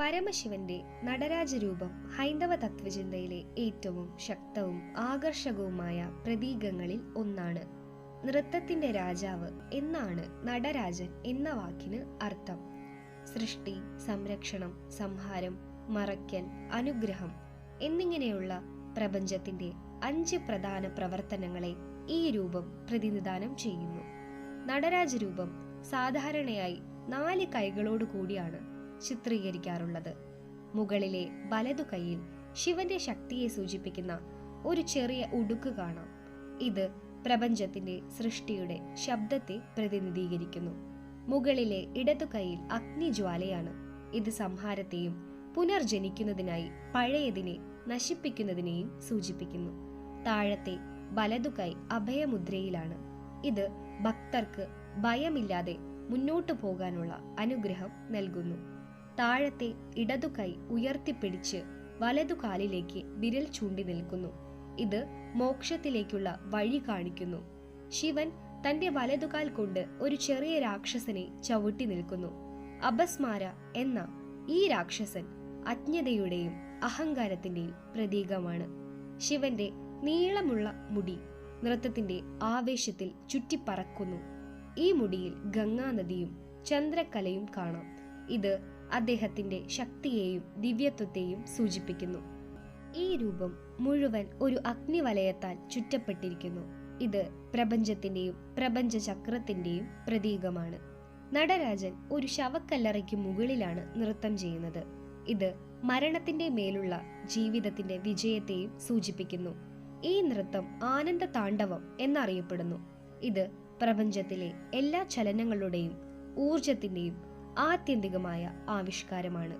പരമശിവന്റെ നടരാജരൂപം ഹൈന്ദവ തത്വചിന്തയിലെ ഏറ്റവും ശക്തവും ആകർഷകവുമായ പ്രതീകങ്ങളിൽ ഒന്നാണ്. നൃത്തത്തിന്റെ രാജാവ് എന്നാണ് നടരാജൻ എന്ന വാക്കിന് അർത്ഥം. സൃഷ്ടി സംരക്ഷണം സംഹാരം മറയ്ക്കൽ അനുഗ്രഹം എന്നിങ്ങനെയുള്ള പ്രപഞ്ചത്തിന്റെ അഞ്ച് പ്രധാന പ്രവർത്തനങ്ങളെ ഈ രൂപം പ്രതിനിധാനം ചെയ്യുന്നു. നടരാജരൂപം സാധാരണയായി നാല് കൈകളോട് കൂടിയാണ് ചിത്രീകരിക്കാറുള്ളത്. മുകളിലെ വലതു കൈയിൽ ശിവന്റെ ശക്തിയെ സൂചിപ്പിക്കുന്ന ഒരു ചെറിയ ഉടുക്ക് കാണാം. ഇത് പ്രപഞ്ചത്തിന്റെ സൃഷ്ടിയുടെ ശബ്ദത്തെ പ്രതിനിധീകരിക്കുന്നു. മുകളിലെ ഇടതു കൈയിൽ അഗ്നിജ്വാലയാണ്. ഇത് സംഹാരത്തെയും പുനർജനിക്കുന്നതിനായി പഴയതിനെ നശിപ്പിക്കുന്നതിനെയും സൂചിപ്പിക്കുന്നു. താഴത്തെ വലതു കൈ അഭയമുദ്രയിലാണ്. ഇത് ഭക്തർക്ക് ഭയമില്ലാതെ മുന്നോട്ടു പോകാനുള്ള അനുഗ്രഹം നൽകുന്നു. താഴത്തെ ഇടതു കൈ ഉയർത്തിപ്പിടിച്ച് വലതു കാലിലേക്ക് വിരൽ ചൂണ്ടി നിൽക്കുന്നു. ഇത് മോക്ഷത്തിലേക്കുള്ള വഴി കാണിക്കുന്നു. ശിവൻ തന്റെ വലതുകാൽ കൊണ്ട് ഒരു ചെറിയ രാക്ഷസനെ ചവിട്ടി നിൽക്കുന്നു. അപസ്മാര എന്ന ഈ രാക്ഷസൻ അജ്ഞതയുടെയും അഹങ്കാരത്തിന്റെയും പ്രതീകമാണ്. ശിവന്റെ നീളമുള്ള മുടി നൃത്തത്തിന്റെ ആവേശത്തിൽ ചുറ്റിപ്പറക്കുന്നു. ഈ മുടിയിൽ ഗംഗാനദിയും ചന്ദ്രക്കലയും കാണാം. ഇത് അദ്ദേഹത്തിന്റെ ശക്തിയെയും ദിവ്യത്വത്തെയും സൂചിപ്പിക്കുന്നു. ഈ രൂപം മുഴുവൻ ഒരു അഗ്നിവലയത്താൽ ചുറ്റപ്പെട്ടിരിക്കുന്നു. ഇത് പ്രപഞ്ചത്തിന്റെയും പ്രപഞ്ച ചക്രത്തിന്റെയും പ്രതീകമാണ്. നടരാജൻ ഒരു ശവക്കല്ലറയ്ക്ക് മുകളിലാണ് നൃത്തം ചെയ്യുന്നത്. ഇത് മരണത്തിന്റെ മേലുള്ള ജീവിതത്തിന്റെ വിജയത്തെയും സൂചിപ്പിക്കുന്നു. ഈ നൃത്തം ആനന്ദ താണ്ഡവം എന്നറിയപ്പെടുന്നു. ഇത് പ്രപഞ്ചത്തിലെ എല്ലാ ചലനങ്ങളുടെയും ഊർജത്തിന്റെയും ആത്യന്തികമായ ആവിഷ്കാരമാണ്